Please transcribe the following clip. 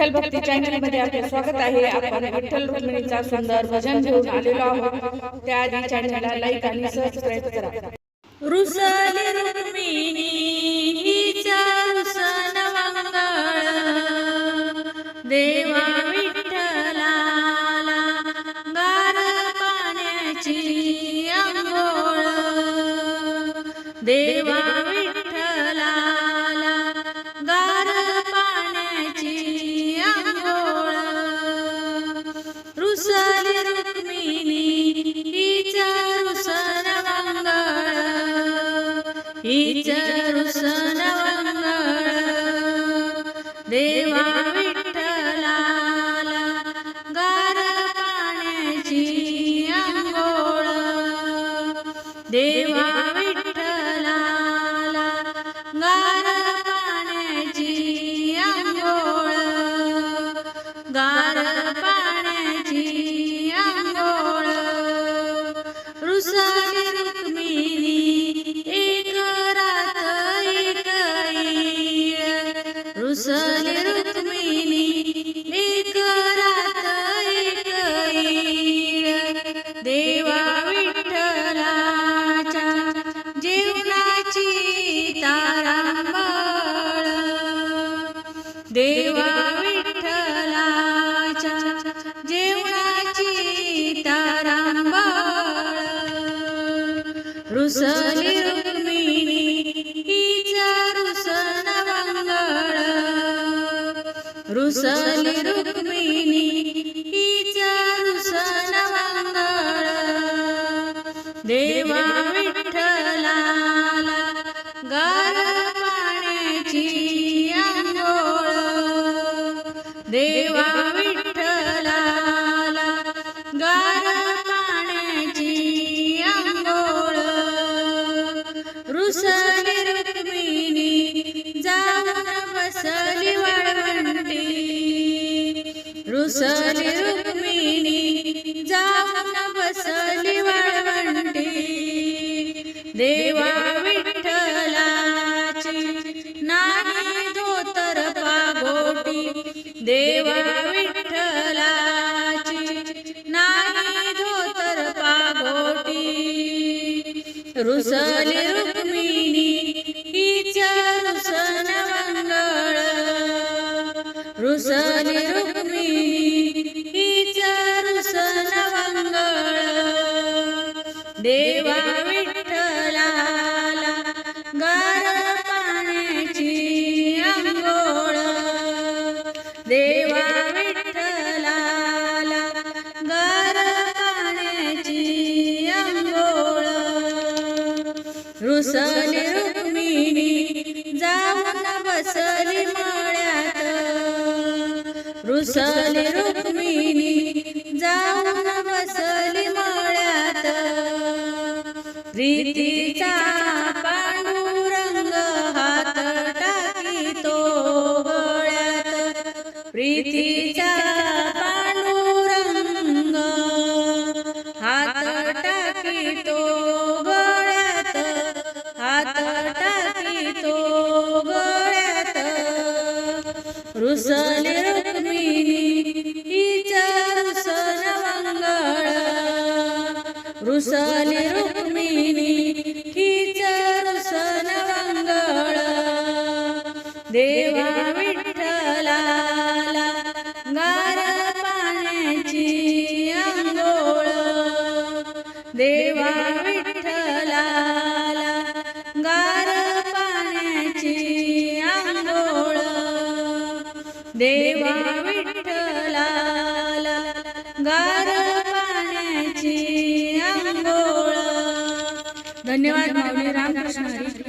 विठ्ठल भक्ती चॅनलमध्ये आपले स्वागत आहे. आपण विठ्ठल रुक्मिणीचा सुंदर भजन घेऊन आलेलो आहोत. त्याआधी चॅनलला लाईक आणि सबस्क्राईब करा. रुसली रुक्मिणी हिचा रुसन मंगळ देवा विठ्ठलाला गार पाण्याची अंघोळ. देवा विठ्ठल रुसली रुक्मिणी हिचा रुसन मंगळ हिच रुसन मंगळ देवा विठ्ठलाला गार पाण्याची अंघोळ देवा विठ्ठलाला गार पाण्याची अंघोळ गार रुसली रुक्मिणी एक रात एक ईळ रुक्मिणी एक रात एक देवा विठ्ठलाच्या जीवनाची तारांबळ. देवा रुसली रुक्मिणी हिचा रुसन मंगळ रुसली रुक्मिणी हिचा रुसन मंगळ देवा विठ्ठलाला गार पाण्याची आंघोळ देवा विठ्ठलाला गार रुसली रुक्मिणी जाऊन बसली वाळवंटी. देवा विठ्ठलाची नाही धोतर पागोटी. देवा विठ्ठलाची नाही धोतर पागोटी. रुसली रुक्मिणी रुसली रुक्मिणी हिच्या रुसन मंगळ. देवा विठ्ठलाला गार पाण्याची अंघोळ देवा विठ्ठलाला गार पाण्याची अंघोळ रुसली रुसले रुक्मिणी जाऊन बसली मळ्यात. प्रीतीचा पांडुरंग हात टाकीतो गळ्यात. प्रीतीचा पांडुरंग हात टाकीतो गळ्यात. हात टाकीतो गळ्यात. रुसली रुक्मिणी हिच्या रुसन मंगळ रुसली रुक्मिणी देवा विठ्ठलाला गार पाण्याची अंघोळ धन्यवाद माऊली राम.